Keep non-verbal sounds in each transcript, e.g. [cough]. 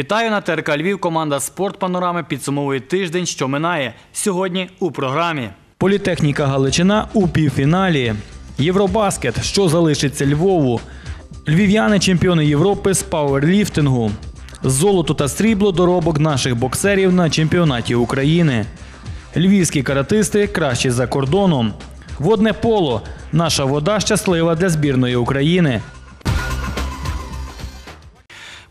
Вітаю на ТРК Львів. Команда Спорт Панорами підсумовує тиждень, що минає. Сьогодні у програмі. Політехніка Галичина у півфіналі. Євробаскет, що залишиться Львову. Львів'яни чемпіони Європи з пауерліфтингу. Золото та срібло доробок наших боксерів на чемпіонаті України. Львівські каратисти кращі за кордоном. Водне поло. Наша вода щаслива для збірної України.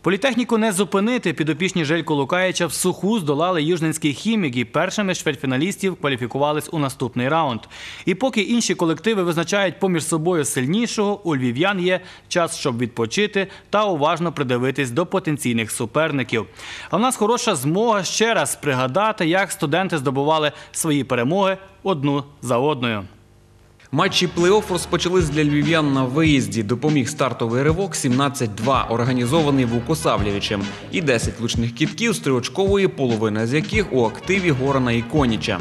Політехніку не зупинити. Підопічні Желько Лукаєча в суху здолали южненський хімік і першими чвертьфіналістів кваліфікувались у наступний раунд. І поки інші колективи визначають поміж собою сильнішого, у львів'ян є час, щоб відпочити та уважно придивитись до потенційних суперників. А в нас хороша змога ще раз пригадати, як студенти здобували свої перемоги одну за одною. Матчі плей-офф розпочались для львів'ян на виїзді. Допоміг стартовий ривок 17-2, організований Вукосавлєвичем. І 10 лучних кітків з триочкової, половина з яких у активі Горана і Коніча.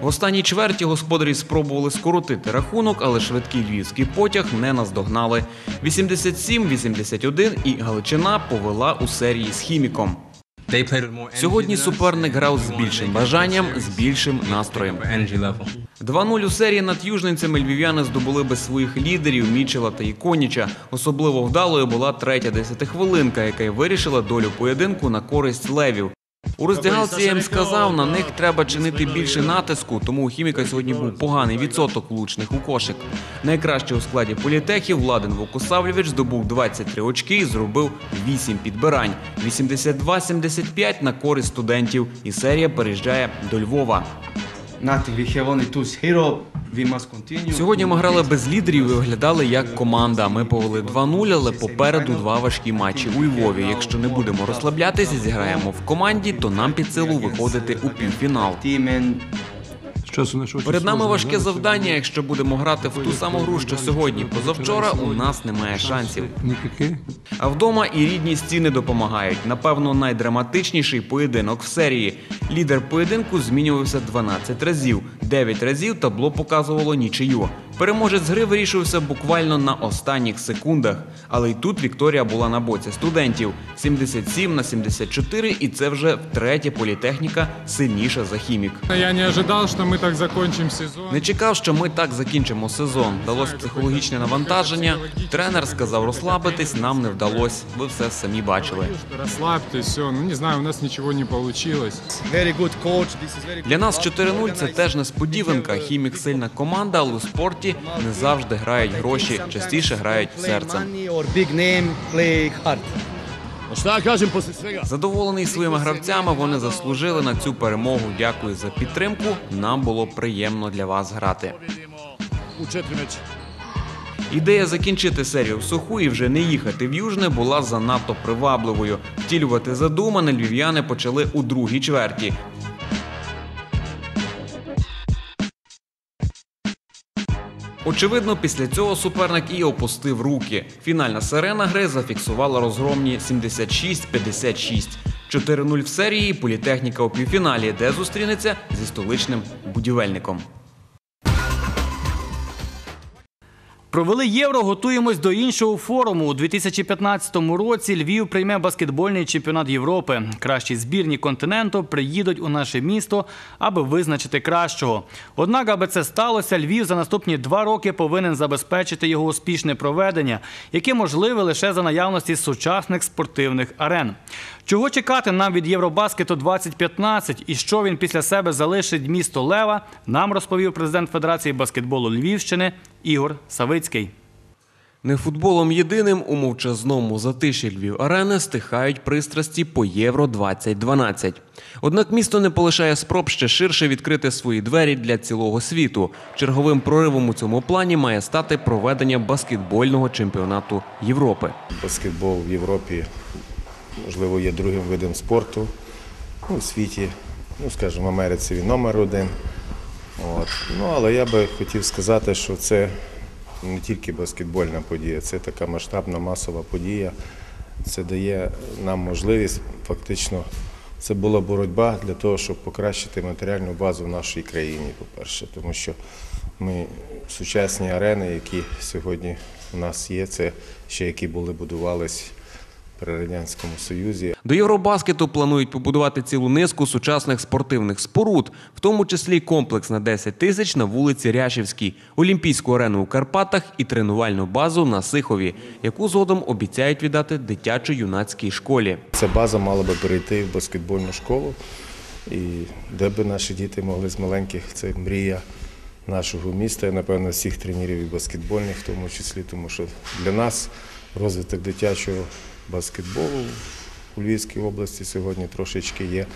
В останній чверті господарі спробували скоротити рахунок, але швидкий львівський потяг не наздогнали. 87-81 і Галичина повела у серії з хіміком. Сьогодні суперник грав з більшим бажанням, з більшим настроєм. 2-0 у серії над южненцями львів'яни здобули без своїх лідерів Мічела та Іконіча. Особливо вдалою була третя десятихвилинка, яка й вирішила долю поєдинку на користь левів. У роздягалці я їм сказав, на них треба чинити більше натиску, тому у хіміка сьогодні був поганий відсоток влучних у кошик. Найкраще у складі політехів Владен Вокусавлєвич здобув 23 очки і зробив 8 підбирань. 82-75 на користь студентів. І серія переїжджає до Львова. Сьогодні ми грали без лідерів і виглядали як команда. Ми повели 2-0, але попереду два важкі матчі у Львові. Якщо не будемо розслаблятися, зіграємо в команді, то нам під силу виходити у півфінал. Перед нами важке завдання. Якщо будемо грати в ту саму гру, що сьогодні, позавчора у нас немає шансів. А вдома і рідні стіни допомагають. Напевно, найдраматичніший поєдинок в серії. Лідер поєдинку змінювався 12 разів. 9 разів табло показувало нічию. Переможець гри вирішився буквально на останніх секундах. Але й тут Вікторія була на боці студентів 77 на 74, і це вже втретє політехніка сильніша за хімік. Я не ожидал, что мы так закончим сезон. Не чекав, що ми так закінчимо сезон. Далось психологічне навантаження. Тренер сказав розслабитись, нам не вдалося. Ви все самі бачили. Расслабьтесь, все. Ну, не знаю, у нас ничего не very Для нас 4-0 це теж несподіванка. Хімік сильна команда, але у спорті не завжди грають гроші, частіше грають серцем. Задоволений своїми гравцями, вони заслужили на цю перемогу. Дякую за підтримку. Нам було приємно для вас грати. Ідея закінчити серію в суху і вже не їхати в Южне була занадто привабливою. Втілювати задумане львів'яни почали у другій чверті. Очевидно, після цього суперник і опустив руки. Фінальна сирена гри зафіксувала розгромні 76-56. 4-0 в серії. Політехніка у півфіналі, де зустрінеться зі столичним будівельником. Провели євро, готуємось до іншого форуму. У 2015 році Львів прийме баскетбольний чемпіонат Європи. Кращі збірні континенту приїдуть у наше місто, аби визначити кращого. Однак, аби це сталося, Львів за наступні два роки повинен забезпечити його успішне проведення, яке можливе лише за наявності сучасних спортивних арен. Чого чекати нам від Євробаскету 2015 і що він після себе залишить місто Лева, нам розповів президент Федерації баскетболу Львівщини Ігор Савицький. Не футболом єдиним у мовчазному затиші Львів арени стихають пристрасті по Євро 2012. Однак місто не полишає спроб ще ширше відкрити свої двері для цілого світу. Черговим проривом у цьому плані має стати проведення баскетбольного чемпіонату Європи. Баскетбол в Європі, можливо, є другим видом спорту ну, у світі. Ну, скажімо, в Америці він номер один. От. Ну, але я би хотів сказати, що це не тільки баскетбольна подія, це така масштабна масова подія. Це дає нам можливість, фактично, це була боротьба для того, щоб покращити матеріальну базу в нашій країні, по-перше, тому що ми сучасні арени, які сьогодні у нас є, це ще які були будувались при Радянському Союзі. До Євробаскету планують побудувати цілу низку сучасних спортивних споруд, в тому числі комплекс на 10 тисяч на вулиці Ряшівській, Олімпійську арену у Карпатах і тренувальну базу на Сихові, яку згодом обіцяють віддати дитячо-юнацькій школі. Ця база мала би перейти в баскетбольну школу, і де би наші діти могли з маленьких, це мрія нашого міста, і, напевно, всіх тренерів і баскетбольних, в тому числі, тому що для нас розвиток дитячого баскетболу у Львівській області сьогодні трошечки є,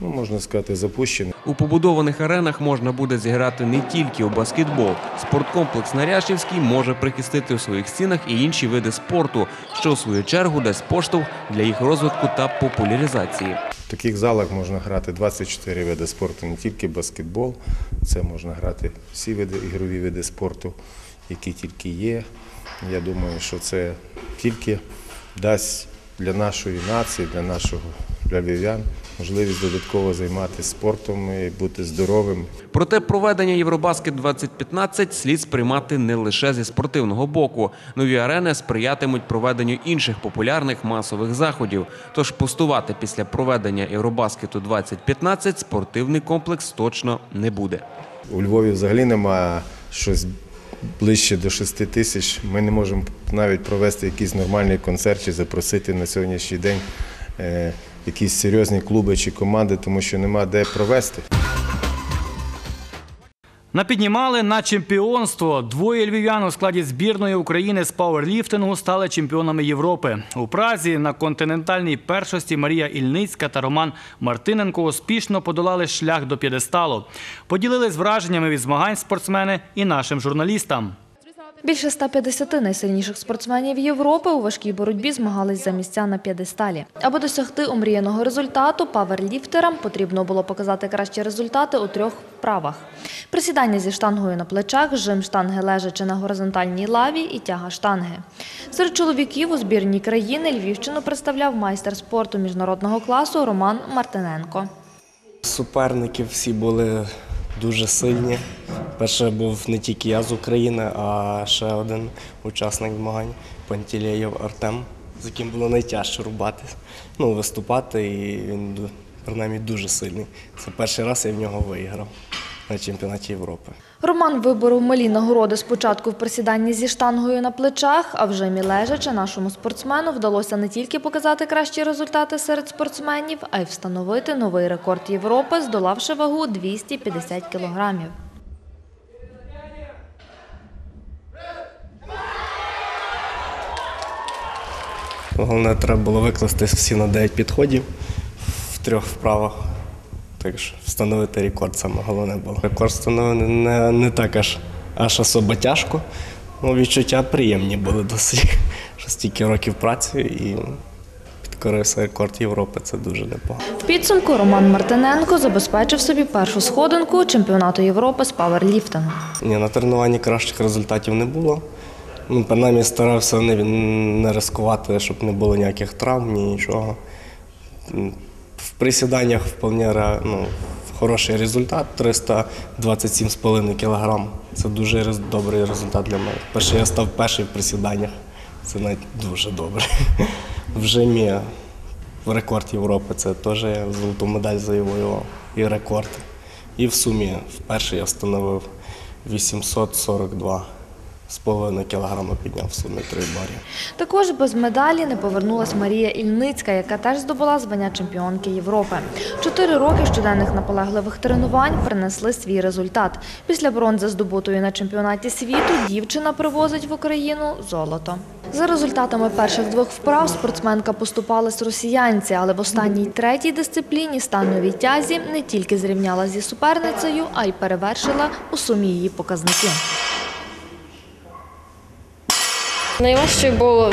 ну, можна сказати, запущений. У побудованих аренах можна буде зіграти не тільки у баскетбол. Спорткомплекс на Ряшівській може прихистити у своїх стінах і інші види спорту, що у свою чергу дасть поштовх для їх розвитку та популяризації. В таких залах можна грати 24 види спорту, не тільки баскетбол, це можна грати всі види, ігрові види спорту, які тільки є. Я думаю, що це тільки дасть для нашої нації, для нашого для львів'ян можливість додатково займатися спортом і бути здоровим. Проте проведення Євробаскет 2015 слід сприймати не лише зі спортивного боку. Нові арени сприятимуть проведенню інших популярних масових заходів. Тож пустувати після проведення Євробаскету 2015 спортивний комплекс точно не буде. У Львові взагалі немає щось ближче до 6 тисяч. Ми не можемо навіть провести якийсь нормальний концерт чи запросити на сьогоднішній день е, якісь серйозні клуби чи команди, тому що нема де провести. Напіднімали на чемпіонство. Двоє львів'ян у складі збірної України з пауерліфтингу стали чемпіонами Європи. У Празі на континентальній першості Марія Ільницька та Роман Мартиненко успішно подолали шлях до п'єдесталу. Поділились враженнями від змагань спортсмени і нашим журналістам. Більше 150 найсильніших спортсменів Європи у важкій боротьбі змагались за місця на п'єдесталі. Аби досягти омріяного результату, паверліфтерам потрібно було показати кращі результати у трьох вправах: присідання зі штангою на плечах, жим штанги лежачи на горизонтальній лаві і тяга штанги. Серед чоловіків у збірній країни Львівщину представляв майстер спорту міжнародного класу Роман Мартиненко. Суперники всі були дуже сильні. Перше був не тільки я з України, а ще один учасник змагань Пантілеєв Артем, з яким було найтяжче рубати, ну, виступати, і він принаймні дуже сильний. Це перший раз я в нього виграв на чемпіонаті Європи. Роман виборов малі нагороди спочатку в присіданні зі штангою на плечах, а вже мі лежачи нашому спортсмену вдалося не тільки показати кращі результати серед спортсменів, а й встановити новий рекорд Європи, здолавши вагу 250 кілограмів. Головне, треба було викласти всі на 9 підходів в трьох вправах. Так що встановити рекорд саме головне було. Рекорд встановити не, не так аж, аж особо тяжко. Ну, відчуття приємні були досить. [laughs] Що стільки років праці і підкорився рекорд Європи. Це дуже непогано. В підсумку Роман Мартиненко забезпечив собі першу сходинку чемпіонату Європи з паверліфтингу. Ні, на тренуванні кращих результатів не було. Ну, принаймні старався не, не ризикувати, щоб не було ніяких травм, ні нічого. В присіданнях вполне ну, хороший результат 327,5 кг. Це дуже добрий результат для мене. Перший я став перший в присіданнях. Це навіть дуже добре. [laughs] В жимі рекорд Європи це теж золоту медаль завоював і рекорд. І в сумі вперше я встановив 842 з половиною кілограма підняв в сумі три барі. Також без медалі не повернулась Марія Ільницька, яка теж здобула звання чемпіонки Європи. Чотири роки щоденних наполегливих тренувань принесли свій результат. Після бронзи, здобутої на чемпіонаті світу, дівчина привозить в Україну золото. За результатами перших двох вправ спортсменка поступалась росіянці, але в останній третій дисципліні становій тязі не тільки зрівняла зі суперницею, а й перевершила у сумі її показники. Найважче було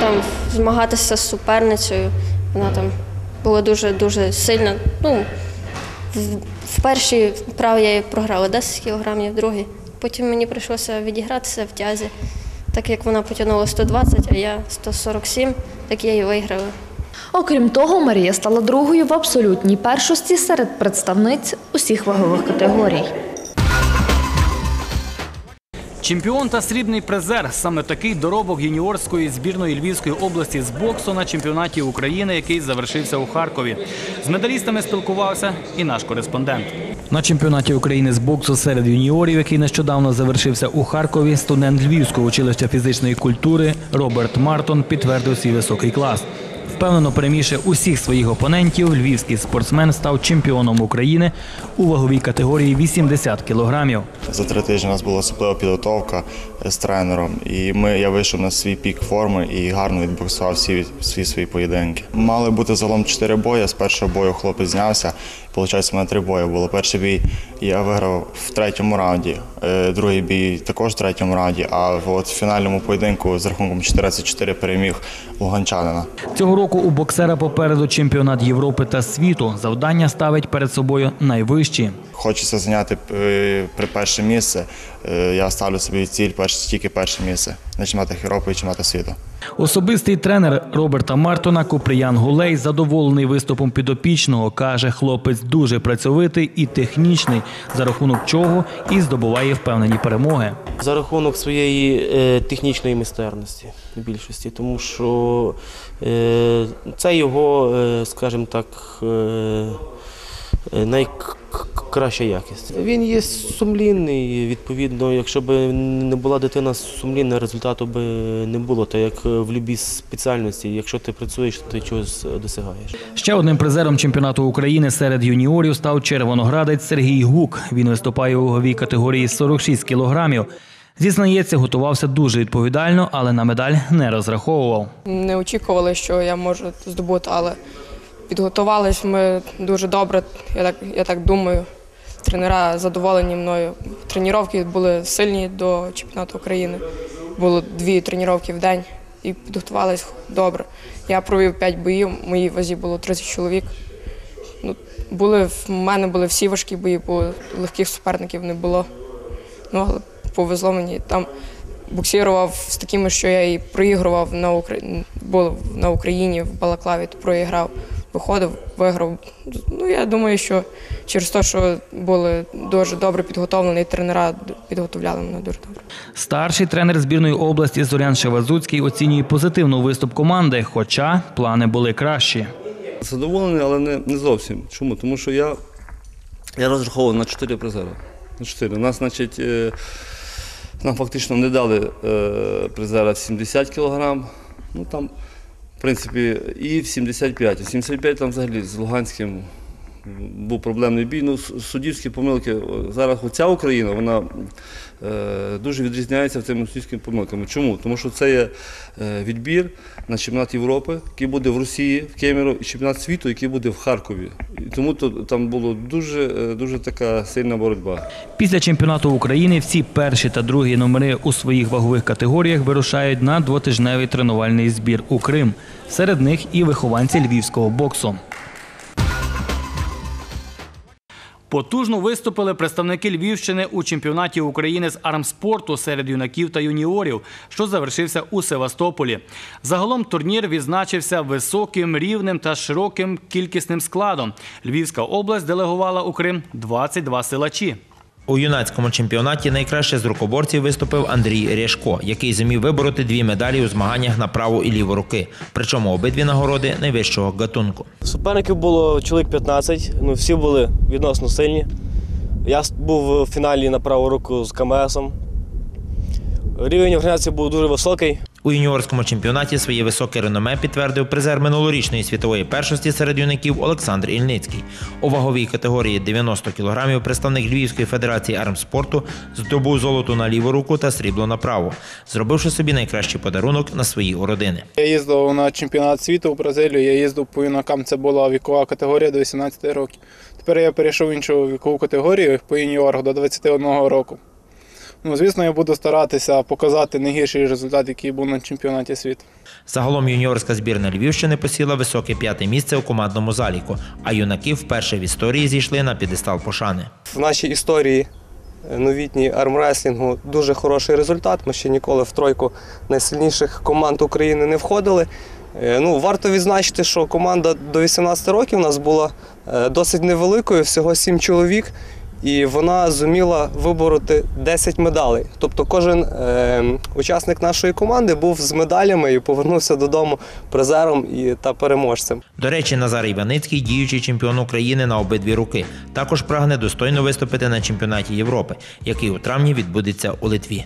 там змагатися з суперницею. Вона там була дуже дуже сильна. Ну, в першій вправі я її програла 10 кілограмів, в другій. Потім мені прийшлося відігратися в тязі. Так як вона потягнула 120, а я 147, так я її виграла. Окрім того, Марія стала другою в абсолютній першості серед представниць усіх вагових категорій. Чемпіон та срібний призер саме такий доробок юніорської збірної Львівської області з боксу на чемпіонаті України, який завершився у Харкові. З медалістами спілкувався і наш кореспондент. На чемпіонаті України з боксу серед юніорів, який нещодавно завершився у Харкові, студент Львівського училища фізичної культури Роберт Мартон підтвердив свій високий клас. Впевнено переміше усіх своїх опонентів, львівський спортсмен став чемпіоном України у ваговій категорії 80 кілограмів. За три тижні у нас була особлива підготовка з тренером, і ми, я вийшов на свій пік форми і гарно відбуксував всі, всі свої поєдинки. Мали бути загалом чотири бої. З першого бою хлопець знявся. Получається, в мене три бої було. Перший бій я виграв в третьому раунді, е, другий бій також в третьому раунді, а от в фінальному поєдинку з рахунком 14-4 переміг луганчанина. Цього року у боксера попереду чемпіонат Європи та світу. Завдання ставить перед собою найвищі. Хочеться зайняти е, при перше місце. Е, Я ставлю собі ціль перше, тільки перше місце на чемпіонатах Європи і чемпіонатах світу. Особистий тренер Роберта Мартона Куприян Гулей задоволений виступом підопічного. каже, хлопець дуже працьовитий і технічний, за рахунок чого і здобуває впевнені перемоги. за рахунок своєї е, технічної майстерності в більшості, тому що е, це його, е, скажімо так, е, найкраща якість. Він є сумлінний, відповідно, якщо б не була дитина сумлінна, результату би не було. Так як в будь-якій спеціальності, якщо ти працюєш, то ти чогось досягаєш. Ще одним призером чемпіонату України серед юніорів став червоноградець Сергій Гук. Він виступає у ваговій категорії 46 кілограмів. Зізнається, готувався дуже відповідально, але на медаль не розраховував. Не очікували, що я можу здобути, але підготувались ми дуже добре, я так, я так думаю. Тренера задоволені мною. Тренування були сильні до чемпіонату України. Було дві тренування в день і підготувались добре. Я провів 5 боїв, в моїй вазі було 30 чоловік. Ну, були, в мене були всі важкі бої, бо легких суперників не було. Ну, але повезло мені. Там боксірував з такими, що я і проігрував на, Укра... був на Україні в Балаклаві, то проіграв, виходив, виграв. Ну, я думаю, що через те, що були дуже добре підготовлені, тренера підготовляли мене дуже добре. Старший тренер збірної області Зорян Шевазуцький оцінює позитивно виступ команди, хоча плани були кращі. Задоволений, але не, не зовсім. Чому? Тому що я, я розраховував на 4 призери. На 4. У нас, значить, е, нам фактично не дали е, призера 70 кг. Ну там, принципі, і в 75. В 75 там взагалі з Луганським був проблемний бій. Ну, суддівські помилки. Зараз оця Україна, вона е, дуже відрізняється цими суддівськими помилками. Чому? Тому що це є е, відбір на чемпіонат Європи, який буде в Росії, в Кемерово, і чемпіонат світу, який буде в Харкові. І тому то, там була дуже, е, дуже така сильна боротьба. Після чемпіонату України всі перші та другі номери у своїх вагових категоріях вирушають на двотижневий тренувальний збір у Крим. Серед них і вихованці львівського боксу. Потужно виступили представники Львівщини у чемпіонаті України з армспорту серед юнаків та юніорів, що завершився у Севастополі. Загалом турнір відзначився високим рівнем та широким кількісним складом. Львівська область делегувала у Крим 22 силачі. У юнацькому чемпіонаті найкраще з рукоборців виступив Андрій Рєшко, який зумів вибороти дві медалі у змаганнях на праву і ліву руки. Причому обидві нагороди найвищого гатунку. Суперників було чоловік 15, ну всі були відносно сильні. Я був в фіналі на праву руку з КМСом. Рівень організації був дуже високий. У юніорському чемпіонаті своє високе реноме підтвердив призер минулорічної світової першості серед юнаків Олександр Ільницький. У ваговій категорії 90 кг представник Львівської федерації армспорту здобув золото на ліву руку та срібло на праву, зробивши собі найкращий подарунок на свої уродини. Я їздив на чемпіонат світу в Бразилію, я їздив по юнакам, це була вікова категорія до 18 років. Тепер я перейшов в іншу вікову категорію по юніорах до 21 року. Ну, звісно, я буду старатися показати найгірший результат, який був на чемпіонаті світу. Загалом юніорська збірна Львівщини посіла високе п'яте місце у командному заліку, а юнаки вперше в історії зійшли на підестал пошани. В нашій історії е, новітній армреслінгу дуже хороший результат. Ми ще ніколи в тройку найсильніших команд України не входили. Е, Ну, варто відзначити, що команда до 18 років у нас була е, досить невеликою, всього 7 чоловік. І вона зуміла вибороти 10 медалей. Тобто кожен е, учасник нашої команди був з медалями і повернувся додому призером і та переможцем. До речі, Назар Іваницький діючий чемпіон України на обидві руки. Також прагне достойно виступити на чемпіонаті Європи, який у травні відбудеться у Литві.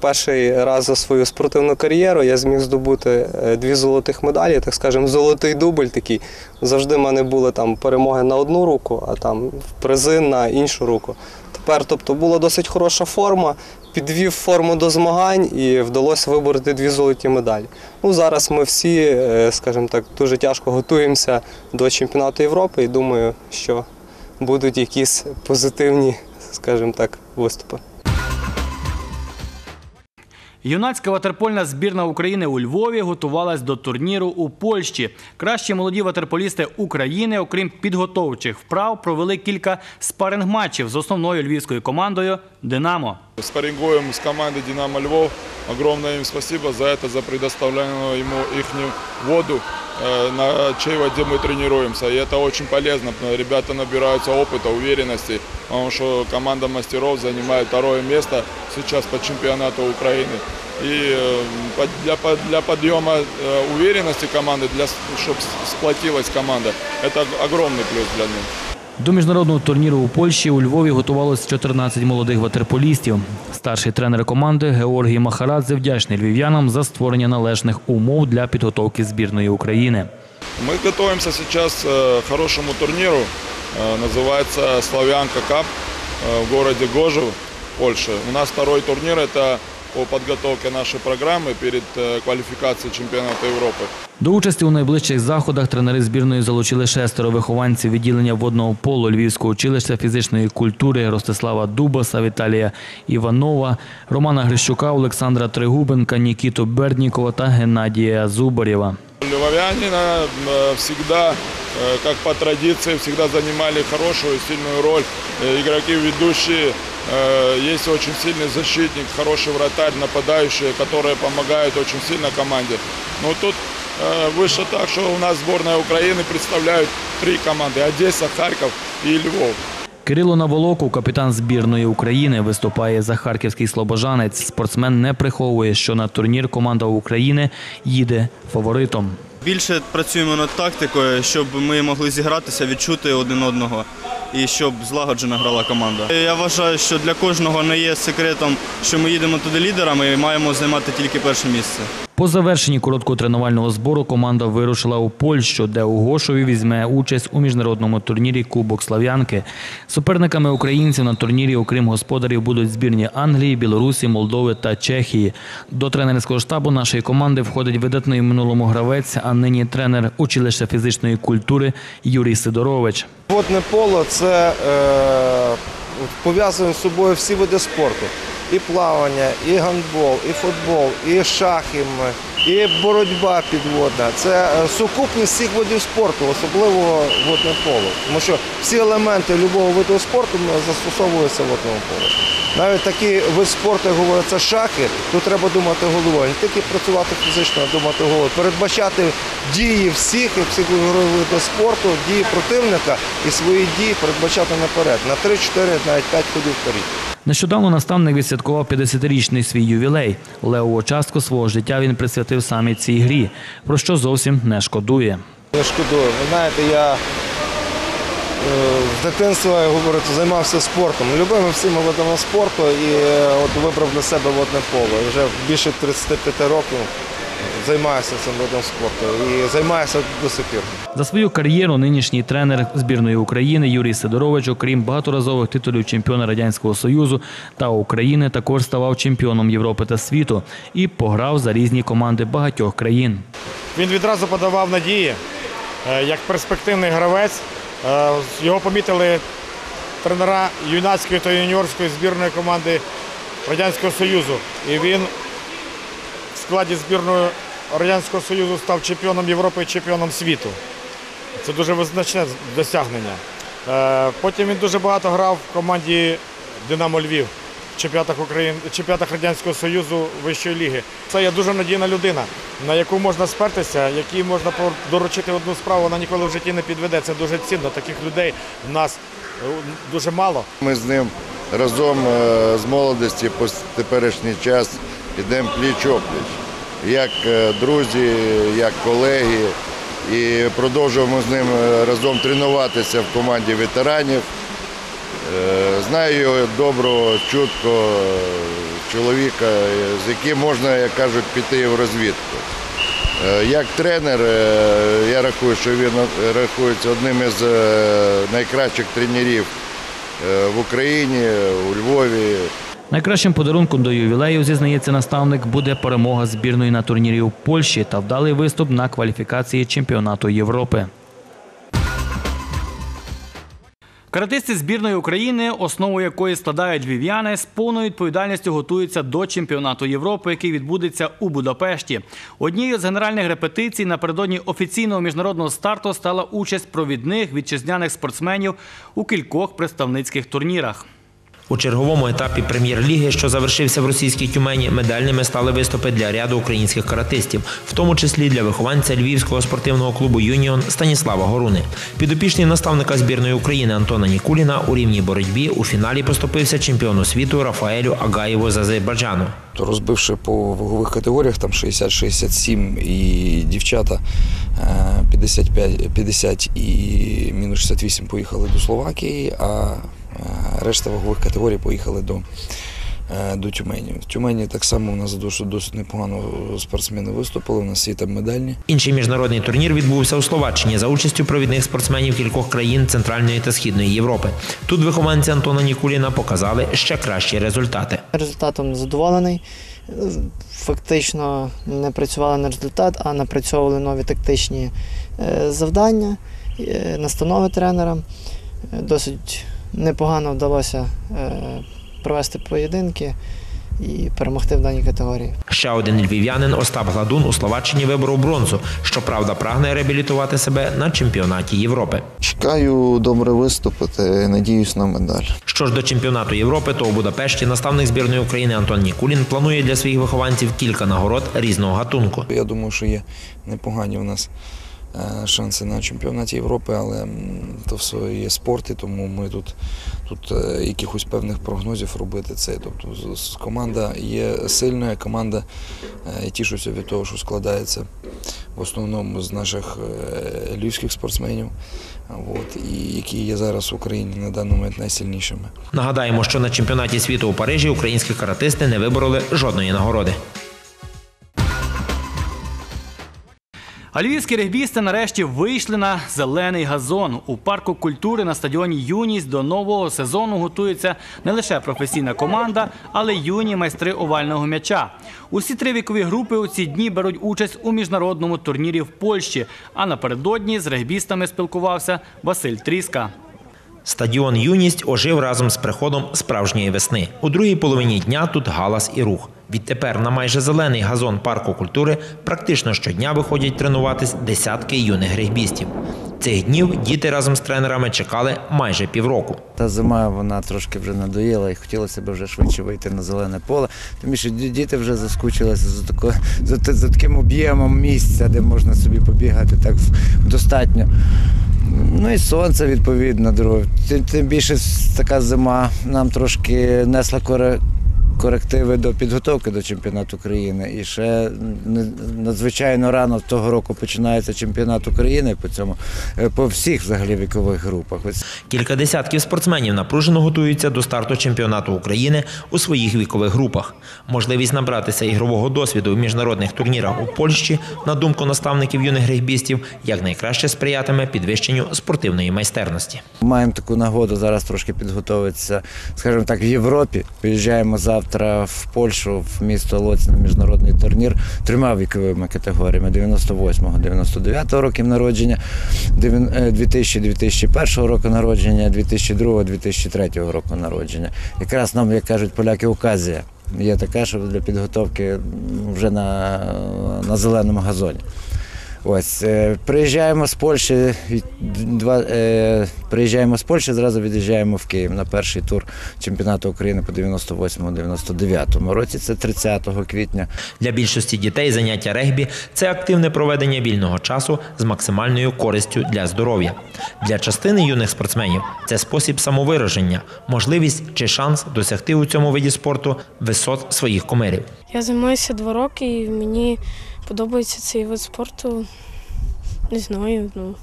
Перший раз за свою спортивну кар'єру я зміг здобути е, дві золотих медалі, так скажемо, золотий дубль такий. Завжди в мене були там перемоги на одну руку, а там призи на іншу руку. Тепер, тобто, була досить хороша форма, підвів форму до змагань і вдалося вибороти дві золоті медалі. Ну, зараз ми всі, е, скажімо так, дуже тяжко готуємося до чемпіонату Європи і думаю, що будуть якісь позитивні, скажімо так, виступи. Юнацька ватерпольна збірна України у Львові готувалась до турніру у Польщі. Кращі молоді ватерполісти України, окрім підготовчих вправ, провели кілька спаринг-матчів з основною львівською командою Динамо. Спарингуємо з команди «Динамо Львов». Огромне їм спасибо за це, за предоставлену йому їхню воду, на чьей воде мы тренируемся. И это очень полезно. Ребята набираются опыта, уверенности, потому что команда мастеров занимает второе место сейчас по чемпионату Украины. И э, для, для подъема э, уверенности команды, для, чтобы сплотилась команда, это огромный плюс для них. До міжнародного турніру у Польщі у Львові готувалось 14 молодих ватерполістів. Старший тренер команди Георгій Махарадзе вдячний львів'янам за створення належних умов для підготовки збірної України. Мы готовимся сейчас э, к хорошему турниру. Э, Называется «Славянка Кап» э, в городе Гожев, Польша. У нас второй турнир – это по подготовке нашей программы перед э, квалификацией чемпионата Европы. До участі у найближчих заходах тренери збірної залучили шестеро вихованців відділення водного полу Львівського училища фізичної культури Ростислава Дубаса, Віталія Іванова, Романа Грищука, Олександра Тригубенка, Нікіту Берднікова та Геннадія Зубарєва. Львовянина э, всегда, э, как по традиции, всегда занимали хорошую и сильную роль. Э, Игроки ведущие, э, есть очень сильный защитник, хороший вратарь, нападающие, которые помогают очень сильно команде. Но тут э, выше так, что у нас сборная Украины представляют три команды – Одесса, Харьков и Львов. Кирило Наволоку, капітан збірної України, виступає за харківський слобожанець. Спортсмен не приховує, що на турнір команда України їде фаворитом. Більше працюємо над тактикою, щоб ми могли зігратися, відчути один одного і щоб злагоджена грала команда. Я вважаю, що для кожного не є секретом, що ми їдемо туди лідерами і маємо займати тільки перше місце. По завершенні короткого тренувального збору команда вирушила у Польщу, де у Гошові візьме участь у міжнародному турнірі Кубок Слав'янки. Суперниками українців на турнірі, окрім господарів, будуть збірні Англії, Білорусі, Молдови та Чехії. До тренерського штабу нашої команди входить видатний в минулому гравець, а нині тренер училища фізичної культури Юрій Сидорович. Водне поло це е, пов'язує з собою всі види спорту. І плавання, і гандбол, і футбол, і шахи, і боротьба підводна. Це е, сукупність всіх видів спорту, особливо водне поло. Тому що всі елементи будь-якого виду спорту застосовуються в водному полу. Навіть такий вид спорту, як говориться, шахи, тут треба думати головою. Не тільки працювати фізично, а думати головою. Передбачати дії всіх і всіх видів спорту, дії противника і свої дії передбачати наперед. На 3-4, навіть 5 ходів вперед. Нещодавно наставник відсвяткував 50-річний свій ювілей. Левову частку свого життя він присвятив саме цій грі, про що зовсім не шкодує. Я шкодую. Ви знаєте, я з дитинства як говориться, займався спортом, любими всіма видами спорту і е, от вибрав для себе водне поло. І вже більше 35 років займаюся цим видом спорту і займаюся до сих пір. За свою кар'єру нинішній тренер збірної України Юрій Сидорович, окрім багаторазових титулів чемпіона Радянського Союзу та України, також ставав чемпіоном Європи та світу і пограв за різні команди багатьох країн. Він відразу подавав надії е, як перспективний гравець. Е, Його помітили тренера юнацької та юніорської збірної команди Радянського Союзу. І він в складі збірної Радянського Союзу став чемпіоном Європи і чемпіоном світу. Це дуже визначне досягнення. Е, Потім він дуже багато грав в команді Динамо Львів. Чемпіонатах України, чемпіонатах Радянського Союзу Вищої ліги. Це є дуже надійна людина, на яку можна спертися, якій можна доручити одну справу, вона ніколи в житті не підведе. Це дуже цінно. Таких людей в нас е, дуже мало. Ми з ним разом е, з молодості по теперішній час йдемо пліч-опліч. Як е, друзі, як колеги. І продовжуємо з ним разом тренуватися в команді ветеранів. Е, Знаю його доброго, чуткого е, чоловіка, е, з яким можна, як кажуть, піти в розвідку. Як тренер, я рахую, що він рахується одним із найкращих тренерів в Україні, у Львові. Найкращим подарунком до ювілею, зізнається наставник, буде перемога збірної на турнірі у Польщі та вдалий виступ на кваліфікації чемпіонату Європи. Каратисти збірної України, основу якої складають львів'яни, з повною відповідальністю готуються до чемпіонату Європи, який відбудеться у Будапешті. Однією з генеральних репетицій напередодні офіційного міжнародного старту стала участь провідних вітчизняних спортсменів у кількох представницьких турнірах. У черговому етапі прем'єр-ліги, що завершився в російській тюмені, медальними стали виступи для ряду українських каратистів, в тому числі для вихованця львівського спортивного клубу Юніон Станіслава Горуни. Підопічний наставника збірної України Антона Нікуліна у рівній боротьбі у фіналі поступився чемпіону світу Рафаелю Агаєву з Азербайджану. Розбивши по вагових категоріях, там 60-67 і дівчата е, 55, 50 і мінус 68 поїхали до Словакії, а е, решта вагових категорій поїхали до, е, до Тюмені. В Тюмені так само у нас досить, досить непогано спортсмени виступили, у нас є там медальні. Інший міжнародний турнір відбувся у Словаччині за участю провідних спортсменів кількох країн Центральної та Східної Європи. Тут вихованці Антона Нікуліна показали ще кращі результати. Результатом задоволений. Фактично не працювали на результат, а напрацьовували нові тактичні е, завдання, е, настанови тренера. Е, Досить непогано вдалося е, провести поєдинки і перемогти в даній категорії. Ще один львів'янин Остап Гладун у Словаччині виборов бронзу. Щоправда, прагне реабілітувати себе на чемпіонаті Європи. Чекаю добре виступити, надіюсь на медаль. Що ж до чемпіонату Європи, то у Будапешті наставник збірної України Антон Нікулін планує для своїх вихованців кілька нагород різного гатунку. Я думаю, що є непогані у нас шанси на чемпіонаті Європи, але то все є спорт, і тому ми тут, тут е, якихось певних прогнозів робити це. Тобто команда є сильною, команда е, тішуся від того, що складається в основному з наших е, львівських спортсменів, от, і які є зараз в Україні на даний момент найсильнішими. Нагадаємо, що на чемпіонаті світу у Парижі українські каратисти не вибороли жодної нагороди. А львівські регбісти нарешті вийшли на зелений газон. У парку культури на стадіоні Юність до нового сезону готується не лише професійна команда, але й юні майстри овального м'яча. Усі три вікові групи у ці дні беруть участь у міжнародному турнірі в Польщі. А напередодні з регбістами спілкувався Василь Тріска. Стадіон Юність ожив разом з приходом справжньої весни. У другій половині дня тут галас і рух. Відтепер на майже зелений газон парку культури практично щодня виходять тренуватись десятки юних регбістів. Цих днів діти разом з тренерами чекали майже півроку. Та зима вона трошки вже надоїла і хотілося б вже швидше вийти на зелене поле. Тому що діти вже заскучилися за, тако, за, за таким об'ємом місця, де можна собі побігати так достатньо. Ну і сонце, відповідно, друге. Тим, більше така зима нам трошки несла корективи до підготовки до чемпіонату України. І ще надзвичайно рано того року починається чемпіонат України по цьому, е, по всіх взагалі вікових групах. Кілька десятків спортсменів напружено готуються до старту чемпіонату України у своїх вікових групах. Можливість набратися ігрового досвіду в міжнародних турнірах у Польщі, на думку наставників юних регбістів, якнайкраще сприятиме підвищенню спортивної майстерності. Маємо таку нагоду зараз трошки підготуватися, скажімо так, в Європі. Поїжджаємо завтра в Польщу, в місто Лоць на міжнародний турнір трьома віковими категоріями 98-го, 99-го років народження, е, 2000-2001 року народження, 2002-2003 року народження. Якраз нам, як кажуть поляки, оказія є така, що для підготовки вже на, на зеленому газоні. Ось е, приїжджаємо з Польщі. Два е, приїжджаємо з Польщі, зразу від'їжджаємо в Київ на перший тур чемпіонату України по 98-99 році. Це 30 квітня. Для більшості дітей заняття регбі це активне проведення вільного часу з максимальною користю для здоров'я. Для частини юних спортсменів це спосіб самовираження, можливість чи шанс досягти у цьому виді спорту висот своїх кумирів. Я займаюся два роки і мені подобається цей вид спорту. Не знаю, ну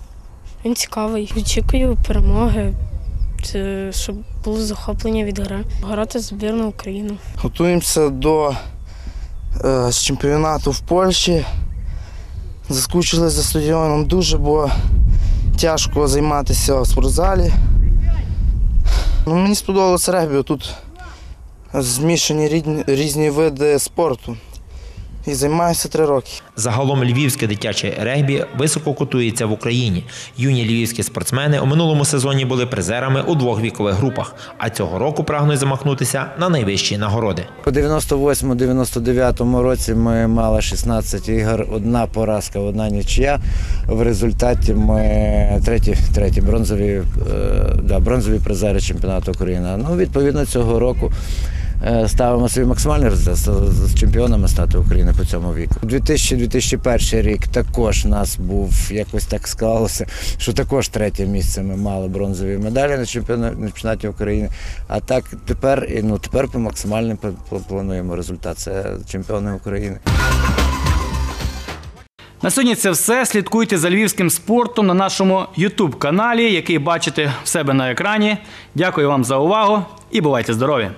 він цікавий. Очікую перемоги, щоб було захоплення від гри. Грати збірну Україну. Готуємося до е, чемпіонату в Польщі. Заскучили за стадіоном дуже, бо тяжко займатися в спортзалі. Ну, мені сподобалося регбі. Тут змішані різні види спорту. І займаюся три роки. Загалом львівське дитяче регбі високо котується в Україні. Юні львівські спортсмени у минулому сезоні були призерами у двох вікових групах, а цього року прагнуть замахнутися на найвищі нагороди. У 98-99 році ми мали 16 ігор, одна поразка, одна нічия. В результаті ми треті, треті бронзові, е, да, бронзові призери чемпіонату України. Ну, відповідно, цього року ставимо собі максимальний результат з- чемпіонами стати України по цьому віку. 2000-2001 рік також нас був, якось так склалося, що також третє місце ми мали бронзові медалі на чемпіонаті, України. А так тепер, ну, тепер по максимальним пл- пл- плануємо результат. Це чемпіони України. На сьогодні це все. Слідкуйте за львівським спортом на нашому youtube каналі який бачите в себе на екрані. Дякую вам за увагу і бувайте здорові!